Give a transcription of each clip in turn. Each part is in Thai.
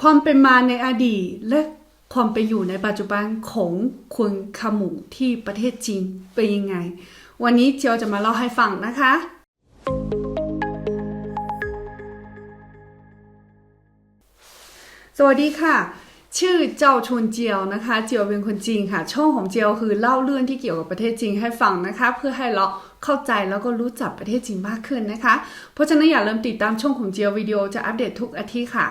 ความเป็นมาในอดีตและความเป็นอยู่ในปัจจุบันของคนขมูที่ประเทศจีนเป็นยังไง วันนี้เจียวจะมาเล่าให้ฟังนะคะ สวัสดีค่ะ ชื่อเจ้าชวนเจียวนะคะ เจียวเป็นคนจีนค่ะ ช่องของเจียวคือเล่าเรื่องที่เกี่ยวกับประเทศจีนให้ฟังนะคะ เพื่อให้เราเข้าใจแล้วก็รู้จักประเทศจีนมากขึ้นนะคะ เพราะฉะนั้นอย่าลืมติดตามช่องของเจียววิดีโอจะอัปเดตทุกอาทิตย์ค่ะ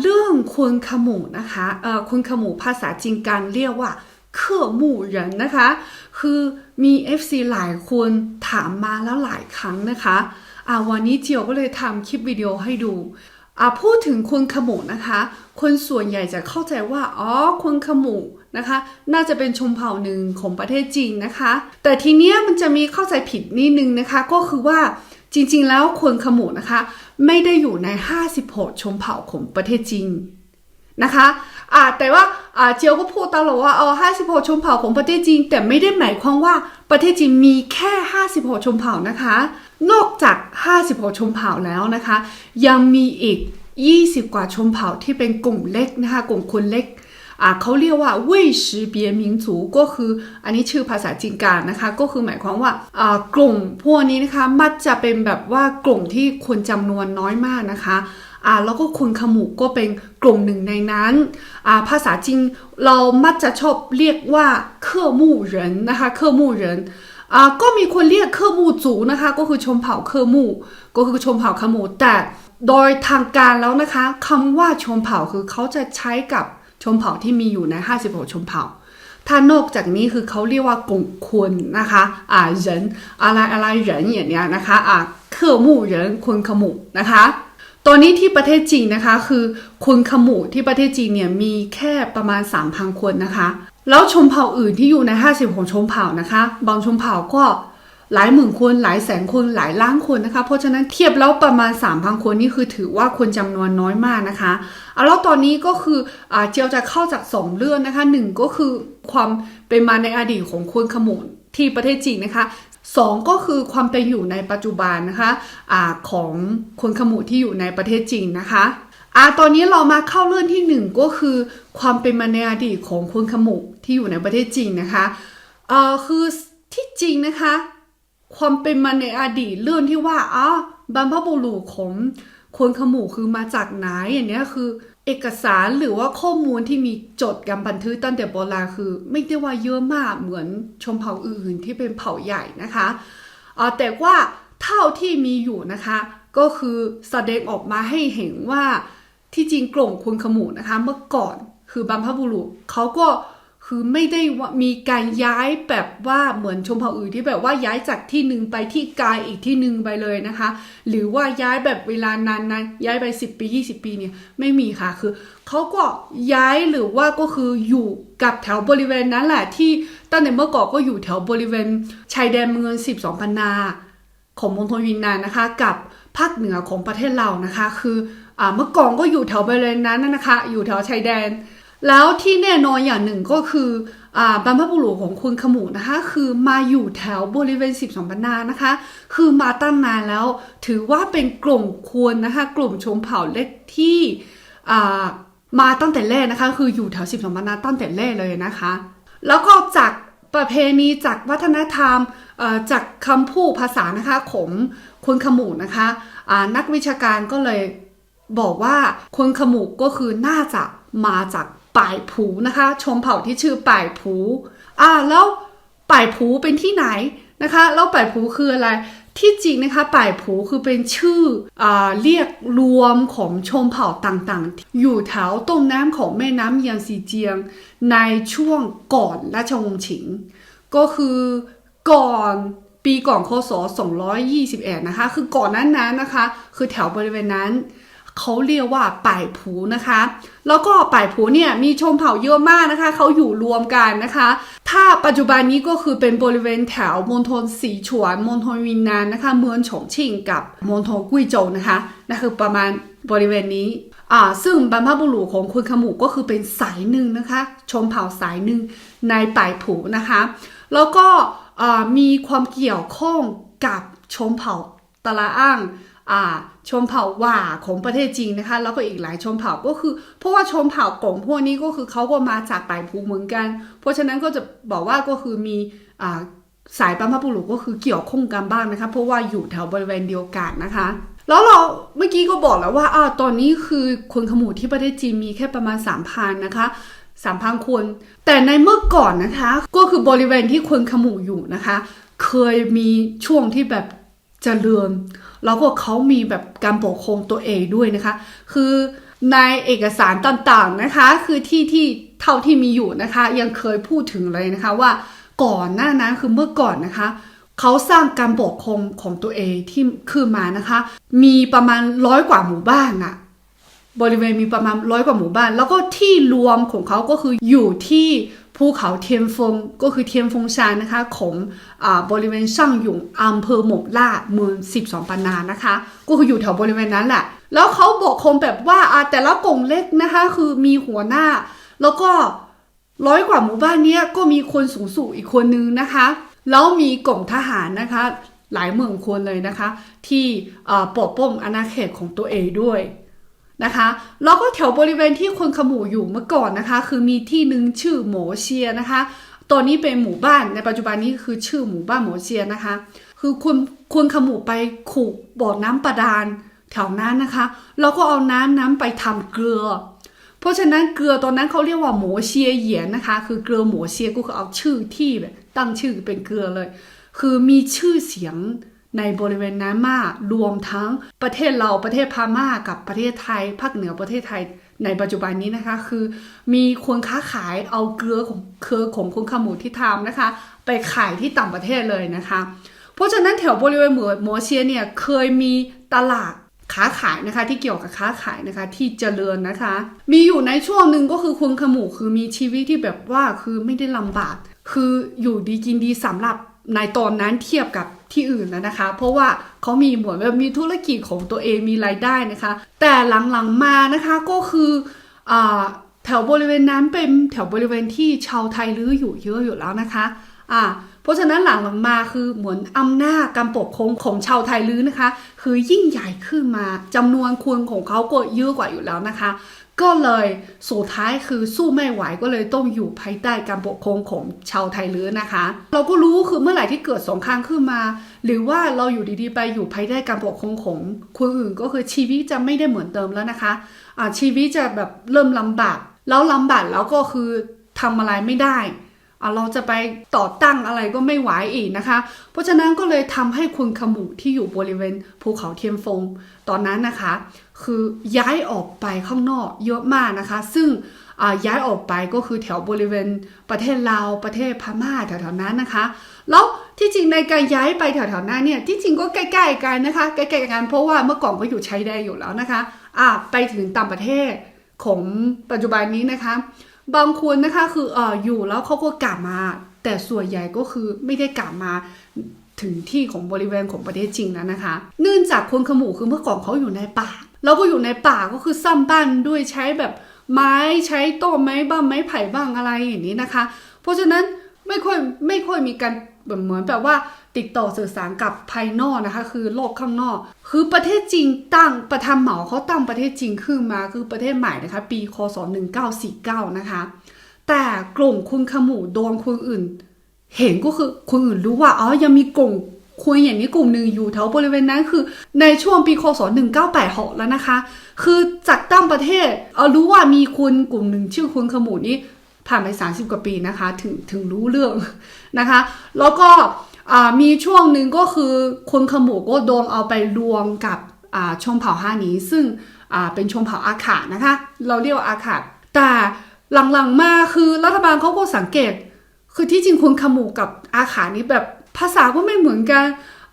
เรื่องคนขมูนะคะเอ่อคนขมูภาษาจีนการเรียกว่าเครื่อมู่เหรินนะคะ คือมี FC หลายคนถามมาแล้วหลายครั้งนะคะอ่าวันนี้เจียวก็เลยทำคลิปวิดีโอให้ดูอ่าพูดถึงคนขมูนะคะ คนส่วนใหญ่จะเข้าใจว่า อ๋อ คนขมูนะคะ น่าจะเป็นชนเผ่าหนึ่งของประเทศจีนนะคะ แต่ทีเนี้ยมันจะมีเข้าใจผิดนิดนึงนะคะ ก็คือว่า จริงๆ แล้วคนขมูนะคะ ไม่ได้อยู่ใน 56 ชนเผ่าของประเทศจีนนะคะอ่าแต่ว่าอ่าเจียวก็พูดตลอดว่าเออ56 ชนเผ่าของประเทศจีน แต่ไม่ได้หมายความว่าประเทศจีนมีแค่ 56 ชนเผ่านะคะ นอกจาก 56 ชนเผ่าแล้วนะคะ ยังมีอีก 20 กว่าชนเผ่าที่เป็นกลุ่มเล็กนะคะ กลุ่มคนเล็ก เขาเรียกว่าเว่ยชิเบียมิงจูก็คืออันนี้ชื่อภาษาจีนกลางนะคะ ก็คือหมายความว่ากลุ่มพวกนี้นะคะมักจะเป็นแบบว่ากลุ่มที่คนจำนวนน้อยมากนะคะ่าแล้วก็คนขมุก็เป็นกลุ่มหนึ่งในนั้นอ่าภาษาจีนเรามักจะชอบเรียกว่าเครือมู่เหรินนะคะเครือมู่เหรินอ่าก็มีคนเรียกเครือมู่จูนะคะ ก็คือชนเผ่าเครือมู่ก็คือชนเผ่าขมุแต่โดยทางการแล้วนะคะคำว่าชนเผ่าคือเขาจะใช้กับ ชนเผ่าที่มีอยู่ใน 56 ชนเผ่า ถ้านอกจากนี้คือเขาเรียกว่ากลุ่มคนนะคะอ่าเหรินอะไรอะไรเหรินอย่างเนี้ยนะคะอ่าเครือมู่เหรินคนขมุนะคะตอนนี้ที่ประเทศจีนนะคะคือคนขมุที่ประเทศจีนเนี่ยมีแค่ประมาณ 3,000 คนนะคะ แล้วชนเผ่าอื่นที่อยู่ใน 56 ชนเผ่านะคะ บางชนเผ่าก็ หลายหมื่นคนหลายแสนคนหลายล้านคนนะคะ เพราะฉะนั้นเทียบแล้วประมาณ 3,000 คนนี่คือถือว่าคนจำนวนน้อยมากนะคะเอาแล้วตอนนี้ก็คืออเจียวจะเข้าจากสองเรื่องนะคะหนึ่งก็คือความเป็นมาในอดีตของคนขมุนที่ประเทศจีนนะคะสองก็คือความเป็นอยู่ในปัจจุบันนะคะอ่าของคนขมุที่อยู่ในประเทศจีนนะคะอ่าตอนนี้เรามาเข้าเรื่องที่หนึ่งก็คือ ความเป็นมาในอดีตของคนขมุที่อยู่ในประเทศจีนนะคะเอ่อคือที่จริงนะคะ ความเป็นมาในอดีตเรื่องที่ว่าอ๋อบรรพบุรุษของคนขมูคือมาจากไหนอย่างเนี้ยคือ เอกสารหรือว่าข้อมูลที่มีจดการบันทึกตั้งแต่โบราณคือ ไม่ได้ว่าเยอะมากเหมือนชนเผ่าอื่นที่เป็นเผ่าใหญ่นะคะแต่ว่าเท่าที่มีอยู่นะคะ ก็คือแสดงออกมาให้เห็นว่าที่จริงกลุ่มคนขมูนะคะ เมื่อก่อนคือบรรพบุรุษเขาก็ คือไม่ได้ว่ามีการย้ายแบบว่าเหมือนชมเผ่าอื่นที่แบบว่าย้ายจากที่หนึ่งไปที่กายอีกที่หนึ่งไปเลยนะคะ หรือว่าย้ายแบบเวลานานนะย้ายไป 10 ปี 20 ปีเนี่ยไม่มีค่ะคือเขาก็ย้ายหรือว่าก็คืออยู่กับแถวบริเวณนั้นแหละที่ตั้งแต่เมื่อก่อนก็อยู่แถวบริเวณชายแดนเมือง12พันนาของมณฑลวินนานนะคะ กับภาคเหนือของประเทศเรานะคะ คือเมื่อก่อนก็อยู่แถวบริเวณนั้นนะคะ อยู่แถวชายแดน แล้วที่แน่นอนอย่างหนึ่งก็คืออบรรพบุรุษของคุณขมูนะคะ คือมาอยู่แถวบริเวณ 12ปันนานะคะ คือมาตั้งนานแล้ว ถือว่าเป็นกลุ่มควรนะคะ กลุ่มชนเผ่าเล็กที่มาตั้งแต่แรกนะคะ คืออยู่แถว 12ปันนาตั้งแต่แรกเลยนะคะ แล้วก็จากประเพณีจากวัฒนธรรมจากคำพูดภาษานะคะของคนขมูนะคะอ่านักวิชาการก็เลยบอกว่าคนขมูก็คือน่าจะมาจาก ป่ายผูนะคะ ชมเผ่าที่ชื่อป่ายผูอ่าแล้วป่ายผูเป็นที่ไหนนะคะ แล้วป่ายผูคืออะไร ที่จริงนะคะป่ายผูคือเป็นชื่ออ่าเรียกรวมของชมเผ่าต่างๆ อยู่แถวต้นน้ำของแม่น้ำเยียงซีเจียง ในช่วงก่อนราชวงศ์ฉิง ก็คือก่อนปีก่อนคศ221นะคะ คือก่อนนั้นนั้นนะคะ คือแถวบริเวณนั้น เขาเรียกว่าป่ายผูนะคะ แล้วก็ป่ายผูเนี่ยมีชนเผ่าเยอะมากนะคะ เขาอยู่รวมกันนะคะ ถ้าปัจจุบันนี้ก็คือเป็นบริเวณแถวมณฑลสีฉวนมณฑลวินนานนะคะ เมืองฉงชิ่งกับมณฑลกุ้ยโจวนะคะนั่นคือประมาณบริเวณนี้อ่าซึ่งบรรพบุรุษของคุณขมูก็คือเป็นสายหนึ่งนะคะ ชนเผ่าสายหนึ่งในป่ายผูนะคะ แล้วก็อ่ามีความเกี่ยวข้องกับชนเผ่าตะละอ้าง ชนเผ่าหว่าของประเทศจีนนะคะ แล้วก็อีกหลายชนเผ่าก็คือ เพราะว่าชนเผ่ากงพวกนี้ก็คือเขาก็มาจากป่ายภูเหมือนกัน เพราะฉะนั้นก็จะบอกว่าก็คือมีอสายบรรพบุรุษก็คือเกี่ยวข้องกันบ้างนะคะ เพราะว่าอยู่แถวบริเวณเดียวกันนะคะ แล้วเราเมื่อกี้ก็บอกแล้วว่าอ้าวตอนนี้คือคนขมูที่ประเทศจีนมีแค่ประมาณ3,000นนะคะ3,000คน แต่ในเมื่อก่อนนะคะ ก็คือบริเวณที่คนขมูอยู่นะคะ เคยมีช่วงที่แบบเจริญ แล้วก็เขามีแบบการปกครองตัวเองด้วยนะคะ คือในเอกสารต่างๆนะคะ คือที่ที่เท่าที่มีอยู่นะคะ ยังเคยพูดถึงเลยนะคะว่าก่อนหน้านั้นคือเมื่อก่อนนะคะเขาสร้างการปกครองของตัวเองที่ขึ้นมานะคะ มีประมาณร้อยกว่าหมู่บ้านอะบริเวณมีประมาณร้อยกว่าหมู่บ้าน แล้วก็ที่รวมของเขาก็คืออยู่ที่ ภูเขาเทียนฟงก็คือเทียนฟงชานนะคะของอ่าบริเวณช่างหยงอำเภอหมกล่าเมืองสิบสองปันนานะคะ ก็คืออยู่แถวบริเวณนั้นแหละ แล้วเขาบอกคงแบบว่าอ่าแต่ละกลุ่มเล็กนะคะคือมีหัวหน้า แล้วก็ร้อยกว่าหมู่บ้านเนี้ยก็มีคนสูงสูงอีกคนนึงนะคะแล้วมีกลุ่มทหารนะคะหลายหมื่นคนเลยนะคะ ที่อ่าปกป้องอาณาเขตของตัวเองด้วย นะคะแล้วก็แถวบริเวณที่คนขมูอยู่เมื่อก่อนนะคะ คือมีที่หนึ่งชื่อหมเชียนะคะตอนนี้เป็นหมู่บ้านในปัจจุบันนี้คือชื่อหมู่บ้านหมเชียนะคะ คือคุณคุณขมูไปขุดบ่อน้ำประดานแถวนั้นนะคะแล้วก็เอาน้ำน้ำไปทำเกลือ เพราะฉะนั้นเกลือตอนนั้นเขาเรียกว่าหมูเชียเหยียนนะคะ คือเกลือหมูเชียก็คือเอาชื่อที่แบบตั้งชื่อเป็นเกลือเลย คือมีชื่อเสียง ในบริเวณนั้นมากรวมทั้งประเทศเราประเทศพม่ากับประเทศไทยภาคเหนือประเทศไทยในปัจจุบันนี้นะคะ คือมีคนค้าขายเอาเกลือของเครือของคนขมูที่ทำนะคะ ไปขายที่ต่างประเทศเลยนะคะ เพราะฉะนั้นแถวบริเวณเหมือหมอเชียเนี่ยเคยมีตลาดค้าขายนะคะที่เกี่ยวกับค้าขายนะคะที่เจริญนะคะ มีอยู่ในช่วงหนึ่งก็คือคนขมูคือมีชีวิตที่แบบว่าคือไม่ได้ลำบาก คืออยู่ดีกินดีสำหรับในตอนนั้นเทียบกับที่อื่นนะนะคะ เพราะว่าเขามีเหมือนแบบมีธุรกิจของตัวเองมีรายได้นะคะ แต่หลังๆมานะคะก็คืออแถวบริเวณนั้นเป็นแถวบริเวณที่ชาวไทยลื้ออยู่เยอะอยู่แล้วนะคะอ่าเพราะฉะนั้นหลังๆมาคือเหมือนอำนาจการปกครองของชาวไทยลื้อนะคะ คือยิ่งใหญ่ขึ้นมาจำนวนคนของเขาก็เยอะกว่าอยู่แล้วนะคะ ก็เลยสุดท้ายคือสู้ไม่ไหวก็เลยต้องอยู่ภายใต้การปกครองของชาวไทยลื้อนะคะ เราก็รู้คือเมื่อไหร่ที่เกิดสงครามขึ้นมา หรือว่าเราอยู่ดีๆ ไปอยู่ภายใต้การปกครองของคนอื่นก็คือชีวิตจะไม่ได้เหมือนเดิมแล้วนะคะอ่าชีวิตจะแบบเริ่มลำบากแล้วลำบากแล้วก็คือทำอะไรไม่ได้ เราจะไปต่อตั้งอะไรก็ไม่ไหวอีกนะคะ เพราะฉะนั้นก็เลยทำให้คนขมูที่อยู่บริเวณภูเขาเทียมฟง ตอนนั้นนะคะ คือย้ายออกไปข้างนอกเยอะมากนะคะ ซึ่งย้ายออกไปก็คือแถวบริเวณประเทศลาวประเทศพม่าแถวๆนั้นนะคะ แล้วที่จริงในการย้ายไปแถวๆนั้นเนี่ยที่จริงก็ใกล้ๆกันนะคะใกล้ๆกันเพราะว่าเมื่อก่อนก็อยู่ชายแดนอยู่แล้วนะคะอ่าไปถึงต่างประเทศของปัจจุบันนี้นะคะ บางคนนะคะคือเอออยู่แล้วเขาก็กลับมา แต่ส่วนใหญ่ก็คือไม่ได้กลับมาถึงที่ของบริเวณของประเทศจริงแล้วนะคะ เนื่องจากคนขมูคือเมื่อก่อนเขาอยู่ในป่า แล้วก็อยู่ในป่าก็คือสร้างบ้านด้วยใช้แบบไม้ใช้ต้นไม้บ้างไม้ไผ่บ้างอะไรอย่างนี้นะคะ เพราะฉะนั้นไม่ค่อยไม่ค่อยมีการเหมือนแบบว่า ติดต่อสื่อสารกับภายนอกนะคะ คือโลกข้างนอก คือประเทศจีนตั้งประธานเหมาเขาตั้งประเทศจีนขึ้นมาคือประเทศใหม่นะคะ ปีคศ1949 นะคะ แต่กลุ่มคุณขมูโดนคนอื่น เห็นก็คือคนอื่นรู้ว่าอ๋อยังมีกลุ่มคุยอย่างนี้กลุ่มหนึ่งอยู่แถวบริเวณนั้นคือ ในช่วงปีคศ1986แล้วนะคะ คือจากตั้งประเทศเอารู้ว่ามีคุณกลุ่มหนึ่งชื่อคุณขมูนี้ผ่านไป 30 กว่าปีนะคะ ถึงถึงรู้เรื่องนะคะ แล้วก็ มีช่วงหนึ่งก็คือคนขมูก็โดนเอาไปรวมกับชนเผ่าหานี้ซึ่งเป็นชนเผ่าอาขานะคะ เราเรียกว่าอาขาแต่หลังๆมาคือรัฐบาลเขาก็สังเกต คือที่จริงคนขมูกับอาขานี้แบบภาษาก็ไม่เหมือนกัน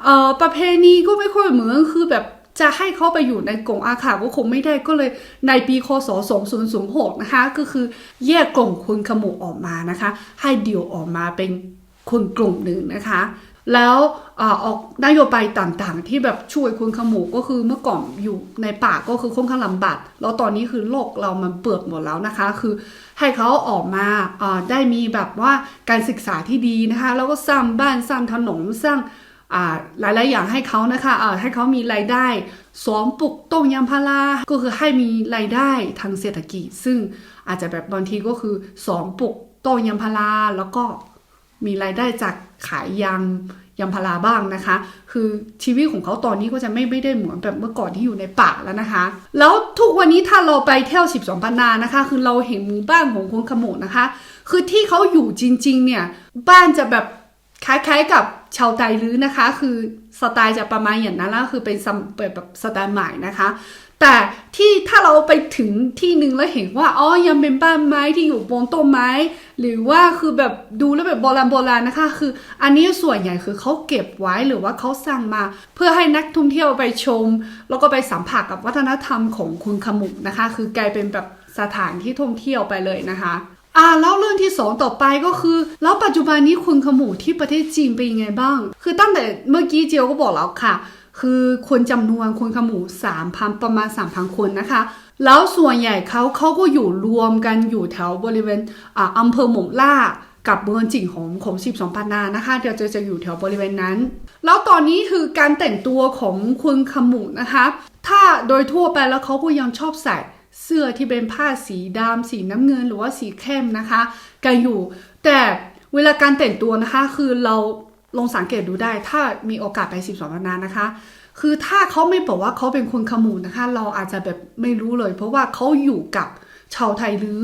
เอ่อประเพณีก็ไม่ค่อยเหมือนคือแบบจะให้เขาไปอยู่ในกลุ่มอาขาก็คงไม่ได้ก็เลยในปีคศ2006นะคะก็คือแยกกลุ่มคนขมูออกมานะคะ ให้เดี่ยวออกมาเป็น คนกลุ่มหนึ่งนะคะ แล้วออกนโยบายต่างๆ ที่แบบช่วยคนขมูก็คือเมื่อก่อนอยู่ในป่าก็คือค่อนข้างลำบากแล้วตอนนี้คือโลกเรามันเปิดหมดแล้วนะคะ คือให้เขาออกมาได้มีแบบว่าการศึกษาที่ดีนะคะ แล้วก็สร้างบ้านสร้างถนนสร้างหลายๆอย่างให้เขานะคะให้เขามีรายได้สอนปลูกต้นยางพาราก็คือให้มีรายได้ทางเศรษฐกิจ ซึ่งอาจจะแบบบางทีก็คือสอนปลูกต้นยางพาราแล้วก็ มีรายได้จากขายยางยางพาราบ้างนะคะ คือชีวิตของเขาตอนนี้ก็จะไม่ไม่ได้เหมือนแบบเมื่อก่อนที่อยู่ในป่าแล้วนะคะ แล้วทุกวันนี้ถ้าเราไปเที่ยว 12 ปันนานะคะ คือเราเห็นหมู่บ้านของคนขโมดนะคะ คือที่เขาอยู่จริง ๆ เนี่ยบ้านจะแบบคล้ายๆกับชาวไตลื้อนะคะ คือสไตล์จะประมาณอย่างนั้นแล้วคือเป็นแบบสไตล์ใหม่นะคะ แต่ที่ถ้าเราไปถึงที่หนึ่งแล้วเห็นว่าอ๋อยังเป็นบ้านไม้ที่อยู่บนต้นไม้ หรือว่าคือแบบดูแล้วแบบโบราณโบราณนะคะ คือ อันนี้ส่วนใหญ่คือเขาเก็บไว้หรือว่าเขาสร้างมา เพื่อให้นักท่องเที่ยวไปชม แล้วก็ไปสัมผัสกับวัฒนธรรมของคุณขมุกนะคะ คือกลายเป็นแบบสถานที่ท่องเที่ยวไปเลยนะคะอ่าแล้วเรื่องที่สองต่อไปก็คือ แล้วปัจจุบันนี้คุณขมูที่ประเทศจีนเป็นยังไงบ้าง คือตั้งแต่เมื่อกี้เจียวก็บอกแล้วค่ะ คือคนจำนวนคนขมูสามพันประมาณสามพันคนนะคะ แล้วส่วนใหญ่เขาเขาก็อยู่รวมกันอยู่แถวบริเวณอ่าอำเภอหมงล่ากับเมืองจิ่งของของสิบสองปันนานะคะเดี๋ยวจะจะอยู่แถวบริเวณนั้น แล้วตอนนี้คือการแต่งตัวของคุณขมูนะคะ ถ้าโดยทั่วไปแล้วเขาก็ยังชอบใส่เสื้อที่เป็นผ้าสีดำสีน้ำเงินหรือว่าสีเข้มนะคะ กันอยู่ แต่เวลาการแต่งตัวนะคะคือเรา ลองสังเกตดูได้ ถ้ามีโอกาสไป 12 วันนานนะคะ คือถ้าเขาไม่บอกว่าเขาเป็นคนขมูนะคะ เราอาจจะแบบไม่รู้เลย เพราะว่าเขาอยู่กับชาวไทยลื้อ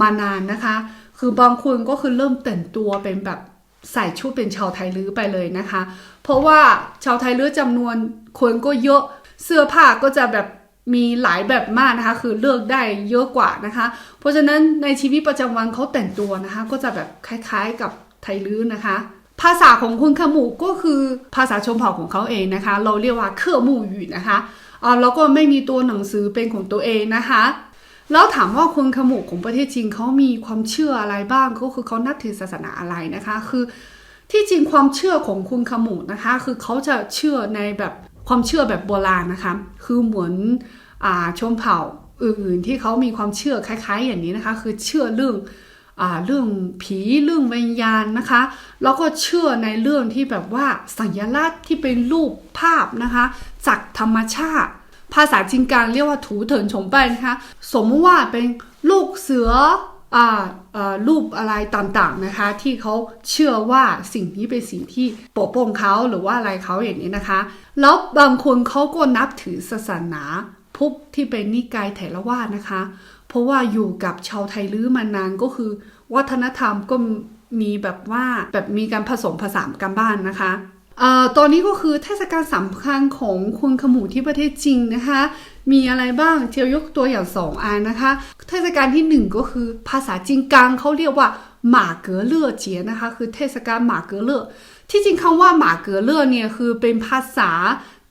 มานานนะคะ คือบางคนก็คือเริ่มแต่งตัวเป็นแบบใส่ชุดเป็นชาวไทยลื้อไปเลยนะคะ เพราะว่าชาวไทยลื้อจำนวนคนก็เยอะเสื้อผ้าก็จะแบบมีหลายแบบมากนะคะ คือเลือกได้เยอะกว่านะคะ เพราะฉะนั้นในชีวิตประจำวันเขาแต่งตัวนะคะ ก็จะแบบคล้ายๆกับไทยลื้อนะคะ ภาษาของคุณขมูก็คือภาษาชนเผ่าของเขาเองนะคะ เราเรียกว่าเครือมู่หยูนะคะอ่าแล้วก็ไม่มีตัวหนังสือเป็นของตัวเองนะคะ แล้วถามว่าคนขมูของประเทศจีนเขามีความเชื่ออะไรบ้างก็คือเขานับถือศาสนาอะไรนะคะ คือที่จริงความเชื่อของคุณขมูนะคะ คือเขาจะเชื่อในแบบความเชื่อแบบโบราณนะคะ คือเหมือนอ่าชนเผ่าอื่นๆที่เขามีความเชื่อคล้าย ๆ อย่างนี้นะคะ คือเชื่อเรื่อง เรื่องผีเรื่องวิญญาณนะคะ แล้วก็เชื่อในเรื่องที่แบบว่าสัญลักษณ์ที่เป็นรูปภาพนะคะ จากธรรมชาติ ภาษาจีนกลางเรียกว่าถูเถินฉงเป้นะคะสมมติว่าเป็นลูกเสืออ่ารูปอะไรต่างๆนะคะ ที่เขาเชื่อว่าสิ่งนี้เป็นสิ่งที่ปกป้องเขาหรือว่าอะไรเขาอย่างนี้นะคะ แล้วบางคนเขาก็นับถือศาสนาพุทธที่เป็นนิกายเถรวาทนะคะ เพราะว่าอยู่กับชาวไทยลื้อมานานก็คือ วัฒนธรรมก็มีแบบว่าแบบมีการผสมผสานกันบ้านนะคะออตอนนี้ก็คือเทศกาลสำคัญของคนขมูที่ประเทศจีนนะคะ มีอะไรบ้างเจียวยกตัวอย่างสองอันนะคะ เทศกาลที่หนึ่งก็คือภาษาจีนกลางเขาเรียกว่าหมาเก๋อเล่อเจียนะคะ คือเทศกาลหมาเก๋อเล่อที่จริงคำว่าหมาเก๋อเล่อเนี่ยคือเป็นภาษา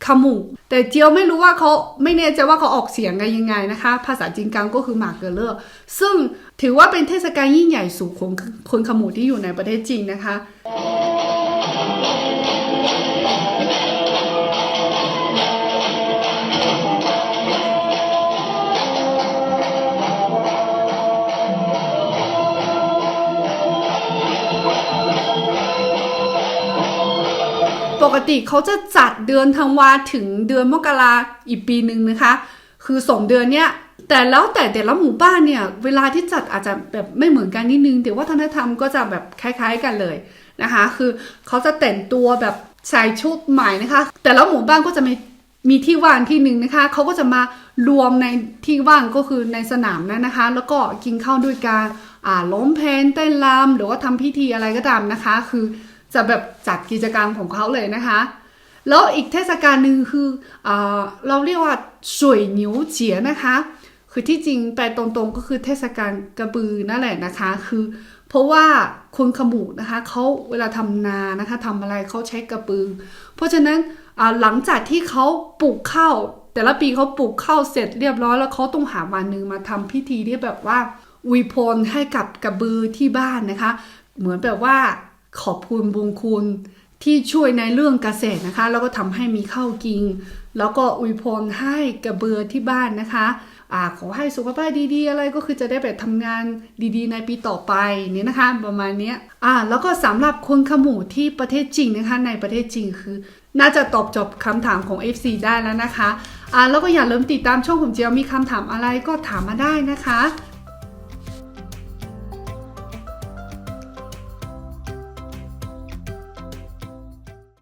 ขมูแต่เจียวไม่รู้ว่าเขาไม่แน่ใจว่าเขาออกเสียงกันยังไงนะคะ ภาษาจีนกลางก็คือหมาเกอเล่อซึ่งถือว่าเป็นเทศกาลยิ่งใหญ่สูงของคนขมูที่อยู่ในประเทศจีนนะคะ กติเขาจะจัดเดือนธันวาถึงเดือนมกราอีกปีหนึ่งนะคะ คือสองเดือนเนี้ยแต่แล้วแต่แต่ละหมู่บ้านเนี่ย เวลาที่จัดอาจจะแบบไม่เหมือนกันนิดนึงแต่วัฒนธรรมก็จะแบบคล้าย ๆกันเลยนะคะ คือเขาจะแต่งตัวแบบใส่ชุดใหม่นะคะ แต่ละหมู่บ้านก็จะมีมีที่ว่างที่หนึ่งนะคะเขาก็จะมารวมในที่ว่างก็คือในสนามนั้นนะคะ แล้วก็กินข้าวด้วยการอ่าล้มเพลนเต้นรำหรือว่าทำพิธีอะไรก็ตามนะคะ คือ จะแบบจัดกิจกรรมของเขาเลยนะคะ แล้วอีกเทศกาลหนึ่งคืออเราเรียกว่าสวยนิ้วเจียนะคะ คือที่จริงแปลตรงๆก็คือเทศกาลกระบือนั่นแหละนะคะ คือ เพราะว่าคนขมูนะคะเขาเวลาทำนานะคะทำอะไรเขาใช้กระบือ เพราะฉะนั้นหลังจากที่เขาปลูกข้าวแต่ละปีเขาปลูกข้าวเสร็จเรียบร้อยแล้วเขาต้องหาวันหนึ่งมาทำพิธีที่แบบว่าอวยพรให้กับกระบือที่บ้านนะคะ เหมือนแบบว่า ขอบคุณบุญคุณที่ช่วยในเรื่องเกษตรนะคะ แล้วก็ทำให้มีข้าวกิน แล้วก็อวยพรให้กระเบือที่บ้านนะคะอ่าขอให้สุขภาพดีๆ อะไรก็คือจะได้ไปทำงานดีๆ ในปีต่อไปนี่นะคะ ประมาณนี้อ่าแล้วก็สำหรับคนขมูที่ประเทศจีนนะคะ ในประเทศจีนคือ น่าจะตอบจบคำถามของ FC ได้แล้วนะคะอ่าแล้วก็อย่าลืมติดตามช่องผมเจียวมีคำถามอะไรก็ถามมาได้นะคะ